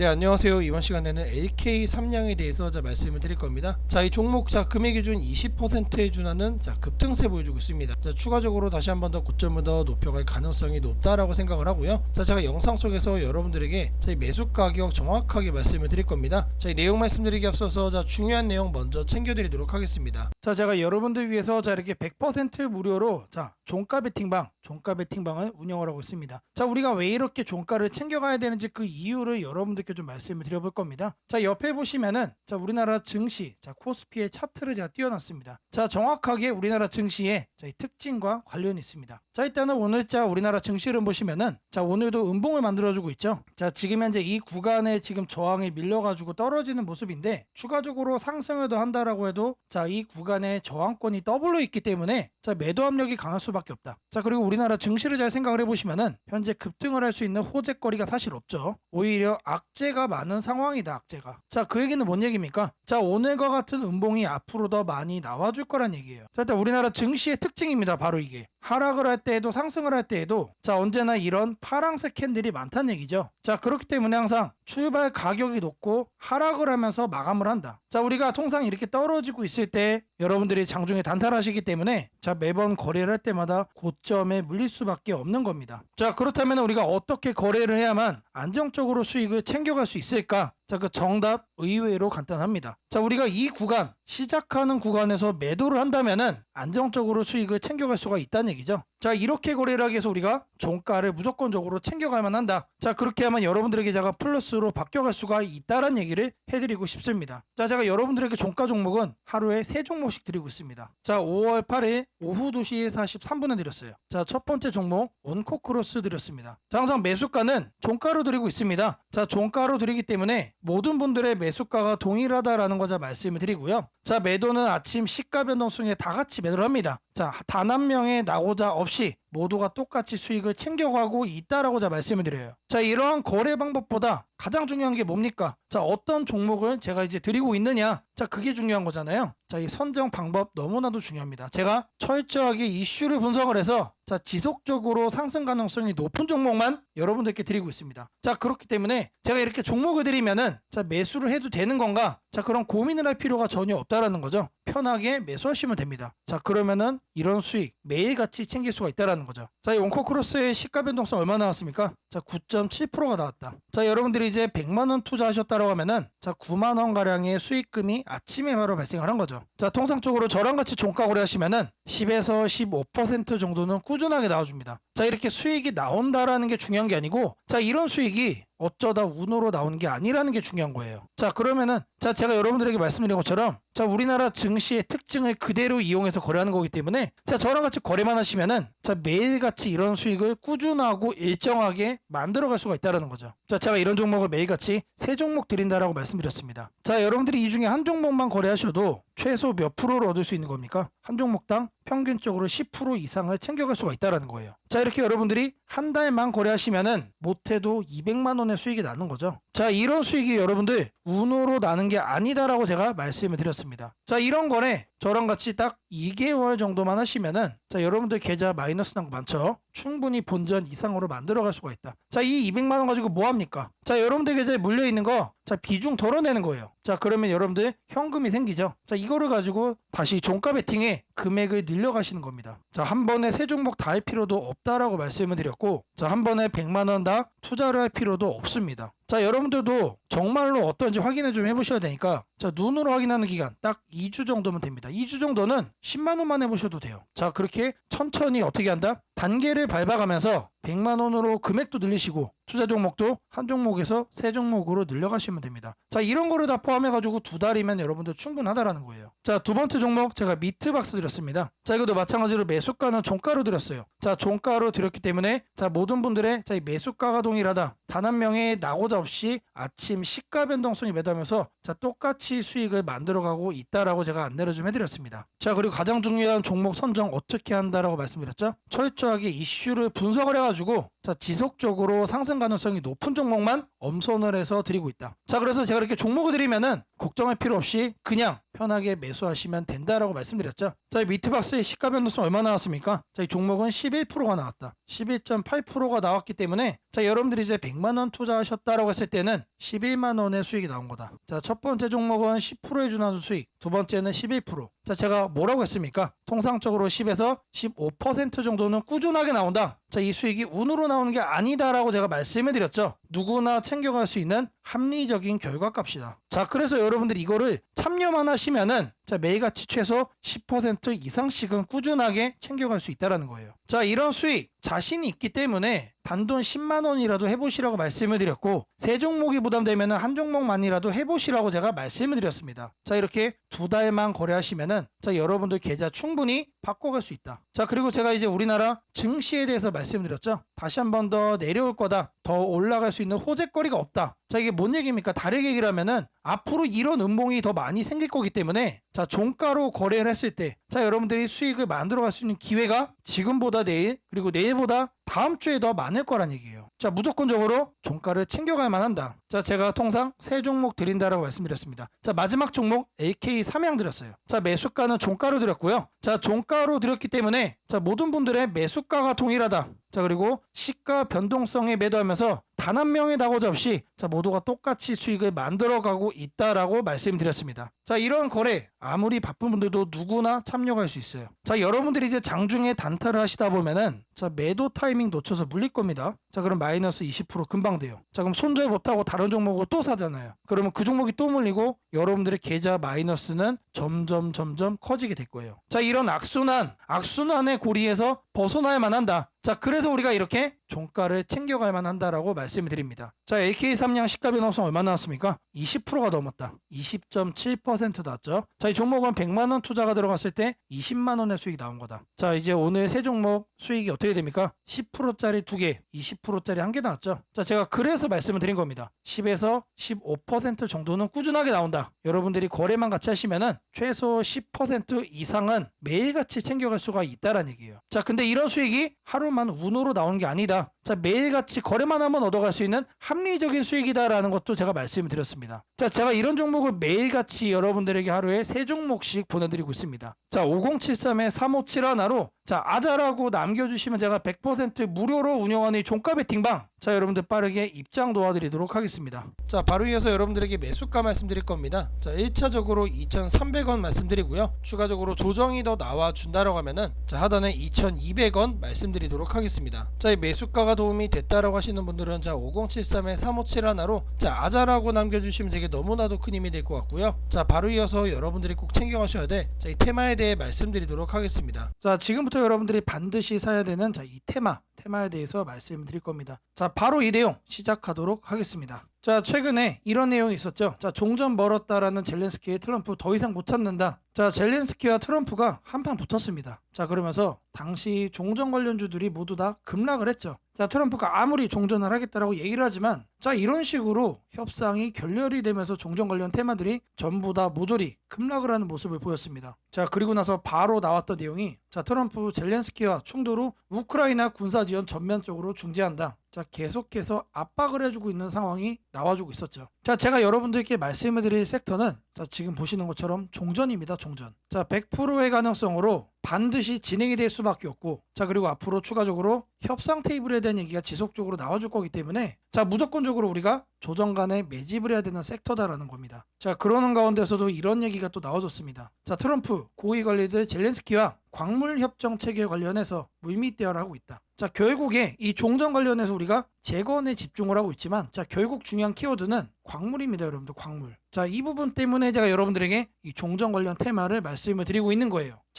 네 안녕하세요. 이번 시간에는 LK 삼량에 대해서 자 말씀을 드릴 겁니다. 자 이 종목 자 금액 기준 20%에 준하는 자 급등세 보여주고 있습니다. 자 추가적으로 다시 한 번 더 고점을 더 높여갈 가능성이 높다라고 생각을 하고요. 자 제가 영상 속에서 여러분들에게 자 이 매수 가격 정확하게 말씀을 드릴 겁니다. 자 이 내용 말씀드리기 앞서서 자 중요한 내용 먼저 챙겨드리도록 하겠습니다. 자 제가 여러분들 위해서 자 이렇게 100% 무료로 자 종가 베팅방 종가 베팅방을 운영을 하고 있습니다. 자 우리가 왜 이렇게 종가를 챙겨가야 되는지 그 이유를 여러분들께 좀 말씀을 드려볼 겁니다. 자 옆에 보시면은 자 우리나라 증시 자 코스피의 차트를 제가 띄워놨습니다. 자 정확하게 우리나라 증시의 자 이 특징과 관련이 있습니다. 자 일단은 오늘 자 우리나라 증시를 보시면은 자 오늘도 음봉을 만들어주고 있죠. 자 지금 현재 이 구간에 지금 저항에 밀려가지고 떨어지는 모습인데 추가적으로 상승을 더 한다라고 해도 자 이 구간에 저항권이 더블로 있기 때문에 자 매도 압력이 강할 수밖에 없다. 자 그리고 우리나라 증시를 잘 생각을 해보시면은 현재 급등을 할 수 있는 호재거리가 사실 없죠. 오히려 악재 가 많은 상황이다 악재가. 자 그 얘기는 뭔 얘기입니까? 자 오늘과 같은 음봉이 앞으로 더 많이 나와줄 거란 얘기예요. 자 일단 우리나라 증시의 특징입니다 바로 이게. 하락을 할 때에도 상승을 할 때에도. 자 언제나 이런 파랑색 캔들이 많다는 얘기죠. 자 그렇기 때문에 항상 출발 가격이 높고 하락을 하면서 마감을 한다. 자 우리가 통상 이렇게 떨어지고 있을 때 여러분들이 장중에 단타하시기 때문에 자 매번 거래를 할 때마다 고점에 물릴 수밖에 없는 겁니다. 자 그렇다면 우리가 어떻게 거래를 해야만 안정적으로 수익을 챙겨갈 수 있을까 자, 그 정답 의외로 간단합니다. 자, 우리가 이 구간, 시작하는 구간에서 매도를 한다면은 안정적으로 수익을 챙겨갈 수가 있다는 얘기죠. 자, 이렇게 거래를 하기 위해서 우리가 종가를 무조건적으로 챙겨가야만 한다. 자, 그렇게 하면 여러분들에게 제가 플러스로 바뀌어갈 수가 있다는 얘기를 해드리고 싶습니다. 자, 제가 여러분들에게 종가 종목은 하루에 세 종목씩 드리고 있습니다. 자, 5월 8일 오후 2시 43분에 드렸어요. 자, 첫 번째 종목 원코크로스 드렸습니다. 자, 항상 매수가는 종가로 드리고 있습니다. 자, 종가로 드리기 때문에 모든 분들의 매수가가 동일하다라는 거자 말씀을 드리고요. 자, 매도는 아침 시가 변동성에 다 같이 매도를 합니다. 자, 단 한 명의 나고자 없이 모두가 똑같이 수익을 챙겨가고 있다라고 자 말씀을 드려요. 자, 이러한 거래 방법보다 가장 중요한 게 뭡니까? 자, 어떤 종목을 제가 이제 드리고 있느냐? 자, 그게 중요한 거잖아요. 자, 이 선정 방법 너무나도 중요합니다. 제가 철저하게 이슈를 분석을 해서 자, 지속적으로 상승 가능성이 높은 종목만 여러분들께 드리고 있습니다. 자, 그렇기 때문에 제가 이렇게 종목을 드리면은 자, 매수를 해도 되는 건가? 자, 그런 고민을 할 필요가 전혀 없다라는 거죠. 편하게 매수하시면 됩니다. 자, 그러면은 이런 수익 매일같이 챙길 수가 있다라는 거죠. 자, 이 원코 크로스의 시가 변동성 얼마 나왔습니까? 자, 9.7%가 나왔다. 자, 여러분들이 이제 100만 원 투자하셨다라고 하면은 자, 9만 원 가량의 수익금이 아침에 바로 발생을 한 거죠. 자, 통상적으로 저랑 같이 종가 거래하시면은 10에서 15% 정도는 꾸준하게 나와 줍니다. 자, 이렇게 수익이 나온다라는 게 중요한 게 아니고 자, 이런 수익이 어쩌다 운으로 나오는 게 아니라는 게 중요한 거예요. 자, 그러면은 자, 제가 여러분들에게 말씀드린 것처럼 자, 우리나라 증시의 특징을 그대로 이용해서 거래하는 거기 때문에 자, 저랑 같이 거래만 하시면은 자, 매일같이 이런 수익을 꾸준하고 일정하게 만들어 갈 수가 있다는 거죠. 자, 제가 이런 종목을 매일같이 세 종목 드린다라고 말씀드렸습니다. 자, 여러분들이 이 중에 한 종목만 거래하셔도 최소 몇 프로를 얻을 수 있는 겁니까? 한 종목당 평균적으로 10% 이상을 챙겨갈 수가 있다는 거예요. 자, 이렇게 여러분들이 한 달만 거래하시면은 못해도 200만 원의 수익이 나는 거죠. 자, 이런 수익이 여러분들 운으로 나는 게 아니다라고 제가 말씀을 드렸습니다. 자, 이런 거래 저랑 같이 딱 2개월 정도만 하시면은 자, 여러분들 계좌 마이너스 난 거 많죠? 충분히 본전 이상으로 만들어 갈 수가 있다. 자, 이 200만 원 가지고 뭐 합니까? 자, 여러분들 계좌에 물려 있는 거 자, 비중 덜어내는 거예요. 자, 그러면 여러분들 현금이 생기죠. 자, 이거를 가지고 다시 종가 베팅에 금액을 늘려가시는 겁니다. 자, 한 번에 세 종목 다 할 필요도 없다라고 말씀을 드렸고, 자, 한 번에 100만 원 다 투자를 할 필요도 없습니다. 자, 여러분들도 정말로 어떤지 확인을 좀 해보셔야 되니까, 자, 눈으로 확인하는 기간 딱 2주 정도면 됩니다. 2주 정도는 10만 원만 해보셔도 돼요. 자, 그렇게 천천히 어떻게 한다? 단계를 밟아가면서 100만 원으로 금액도 늘리시고 투자 종목도 한 종목에서 세 종목으로 늘려가시면 됩니다. 자 이런 거를 다 포함해가지고 두 달이면 여러분들 충분하다라는 거예요. 자 두 번째 종목 제가 미트박스 드렸습니다. 자 이것도 마찬가지로 매수가는 종가로 드렸어요. 자 종가로 드렸기 때문에 자 모든 분들의 자이 매수가가 동일하다. 단 한 명의 나고자 없이 아침 시가 변동성이 매도하면서 자 똑같이 수익을 만들어가고 있다라고 제가 안내를 좀 해드렸습니다. 자 그리고 가장 중요한 종목 선정 어떻게 한다라고 말씀드렸죠? 철저하게 이슈를 분석을 해가지고 자 지속적으로 상승 가능성이 높은 종목만 엄선을 해서 드리고 있다. 자 그래서 제가 이렇게 종목을 드리면은 걱정할 필요 없이 그냥 편하게 매수하시면 된다라고 말씀드렸죠. 자, 이 미트박스의 시가 변동성 얼마 나왔습니까? 자, 이 종목은 11%가 나왔다. 11.8%가 나왔기 때문에 자, 여러분들이 이제 100만 원 투자하셨다라고 했을 때는 11만 원의 수익이 나온 거다. 자, 첫 번째 종목은 10%에 준하는 수익, 두 번째는 11%. 자, 제가 뭐라고 했습니까? 통상적으로 10에서 15% 정도는 꾸준하게 나온다. 자, 이 수익이 운으로 나오는 게 아니다라고 제가 말씀을 드렸죠. 누구나 챙겨갈 수 있는 합리적인 결과값이다. 자, 그래서 여러분들이 이거를 참여만 하시면은 자, 매일같이 최소 10% 이상씩은 꾸준하게 챙겨갈 수 있다라는 거예요. 자, 이런 수익 자신이 있기 때문에 단돈 10만 원이라도 해보시라고 말씀을 드렸고 세 종목이 부담되면 한 종목만이라도 해보시라고 제가 말씀을 드렸습니다. 자, 이렇게 두 달만 거래하시면은 자, 여러분들 계좌 충분히 바꿔갈 수 있다. 자, 그리고 제가 이제 우리나라 증시에 대해서 말씀드렸죠. 다시 한 번 더 내려올 거다. 더 올라갈 수 있는 호재거리가 없다. 자, 이게 뭔 얘기입니까? 다르게 얘기를 하면은 앞으로 이런 음봉이 더 많이 생길 거기 때문에 자, 종가로 거래를 했을 때 자, 여러분들이 수익을 만들어 갈 수 있는 기회가 지금보다 내일 그리고 내일보다 다음 주에 더 많을 거란 얘기예요. 자, 무조건적으로 종가를 챙겨갈 만 한다. 자, 제가 통상 세 종목 드린다라고 말씀드렸습니다. 자, 마지막 종목 AK 삼양 드렸어요. 자, 매수가는 종가로 드렸고요. 자, 종가로 드렸기 때문에 자, 모든 분들의 매수가가 동일하다. 자, 그리고 시가 변동성에 매도하면서 단 한 명의 낙오자 없이 자, 모두가 똑같이 수익을 만들어가고 있다라고 말씀드렸습니다. 자, 이런 거래 아무리 바쁜 분들도 누구나 참여할 수 있어요. 자, 여러분들이 이제 장중에 단타를 하시다 보면은 자, 매도 타이밍 놓쳐서 물릴 겁니다. 자, 그럼 마이너스 20% 금방 돼요. 자, 그럼 손절 못하고 다른 종목을 또 사잖아요. 그러면 그 종목이 또 물리고 여러분들의 계좌 마이너스는 점점 점점 커지게 될 거예요. 자, 이런 악순환, 악순환의 고리에서 벗어나야만 한다. 자, 그래서 우리가 이렇게 종가를 챙겨갈 만한다라고 말씀을 드립니다. 자, AK3량 시가 변동성 얼마 나왔습니까? 20%가 넘었다. 20.7% 나왔죠. 자, 이 종목은 100만 원 투자가 들어갔을 때 20만 원의 수익이 나온 거다. 자, 이제 오늘 세 종목 수익이 어떻게 됩니까? 10%짜리 두 개, 20%짜리 한 개 나왔죠. 자, 제가 그래서 말씀을 드린 겁니다. 10에서 15% 정도는 꾸준하게 나온다. 여러분들이 거래만 같이 하시면은 최소 10% 이상은 매일같이 챙겨갈 수가 있다라는 얘기예요. 자, 근데 이런 수익이 하루만 운으로 나오는 게 아니다. yeah 자, 매일같이 거래만 하면 얻어갈 수 있는 합리적인 수익이다라는 것도 제가 말씀을 드렸습니다. 자, 제가 이런 종목을 매일같이 여러분들에게 하루에 세 종목씩 보내드리고 있습니다. 자, 5073에 3571하로 자, 아자라고 남겨주시면 제가 100% 무료로 운영하는 이 종가 베팅방 자, 여러분들 빠르게 입장 도와드리도록 하겠습니다. 자, 바로 이어서 여러분들에게 매수가 말씀드릴 겁니다. 자, 1차적으로 2,300원 말씀드리고요. 추가적으로 조정이 더 나와준다라고 하면은 자, 하단에 2,200원 말씀드리도록 하겠습니다. 자, 이 매수가가 도움이 됐다라고 하시는 분들은 자, 5073에 357 하나로 자, 아자라고 남겨주시면 되게 너무나도 큰 힘이 될 것 같고요. 자, 바로 이어서 여러분들이 꼭 챙겨가셔야 돼. 자, 이 테마에 대해 말씀드리도록 하겠습니다. 자, 지금부터 여러분들이 반드시 사야 되는 자, 이 테마, 테마에 대해서 말씀드릴 겁니다. 자, 바로 이 내용 시작하도록 하겠습니다. 자, 최근에 이런 내용이 있었죠. 자, 종전 멀었다라는 젤렌스키의 트럼프 더 이상 못 참는다. 자, 젤렌스키와 트럼프가 한판 붙었습니다. 자, 그러면서 당시 종전 관련주들이 모두 다 급락을 했죠. 자, 트럼프가 아무리 종전을 하겠다라고 얘기를 하지만 자, 이런 식으로 협상이 결렬이 되면서 종전 관련 테마들이 전부 다 모조리 급락을 하는 모습을 보였습니다. 자, 그리고 나서 바로 나왔던 내용이 자, 트럼프 젤렌스키와 충돌 후 우크라이나 군사 지원 전면적으로 중지한다. 자, 계속해서 압박을 해주고 있는 상황이 나와주고 있었죠. 자, 제가 여러분들께 말씀을 드릴 섹터는 자, 지금 보시는 것처럼 종전입니다, 종전. 자, 100%의 가능성으로 반드시 진행이 될 수밖에 없고, 자, 그리고 앞으로 추가적으로 협상 테이블에 대한 얘기가 지속적으로 나와줄 거기 때문에, 자, 무조건적으로 우리가 조정 간에 매집을 해야 되는 섹터다라는 겁니다. 자, 그러는 가운데서도 이런 얘기가 또 나와줬습니다. 자, 트럼프 고위 관리들 젤렌스키와 광물 협정 체계 관련해서 물밑 대화를 하고 있다. 자, 결국에 이 종전 관련해서 우리가 재건에 집중을 하고 있지만, 자, 결국 중요한 키워드는 광물입니다, 여러분들, 광물. 자, 이 부분 때문에 제가 여러분들에게 이 종전 관련 테마를 말씀을 드리고 있는 거예요.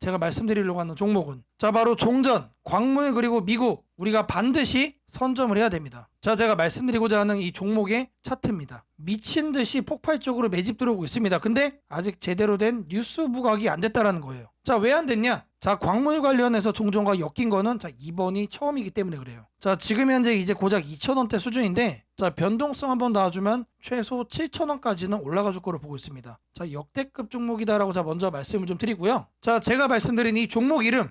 제가 말씀드리려고 하는 종목은 자 바로 종전, 광물 그리고 미국 우리가 반드시 선점을 해야 됩니다. 자 제가 말씀드리고자 하는 이 종목의 차트입니다. 미친 듯이 폭발적으로 매집 들어오고 있습니다. 근데 아직 제대로 된 뉴스 부각이 안 됐다라는 거예요. 자 왜 안 됐냐? 자 광물 관련해서 종전과 엮인 거는 자 이번이 처음이기 때문에 그래요. 자 지금 현재 이제 고작 2,000원대 수준인데 자 변동성 한번 놔주면 최소 7,000원까지는 올라가 줄 거로 보고 있습니다. 자 역대급 종목이다라고 자 먼저 말씀을 좀 드리고요. 자 제가 말씀드린 이 종목 이름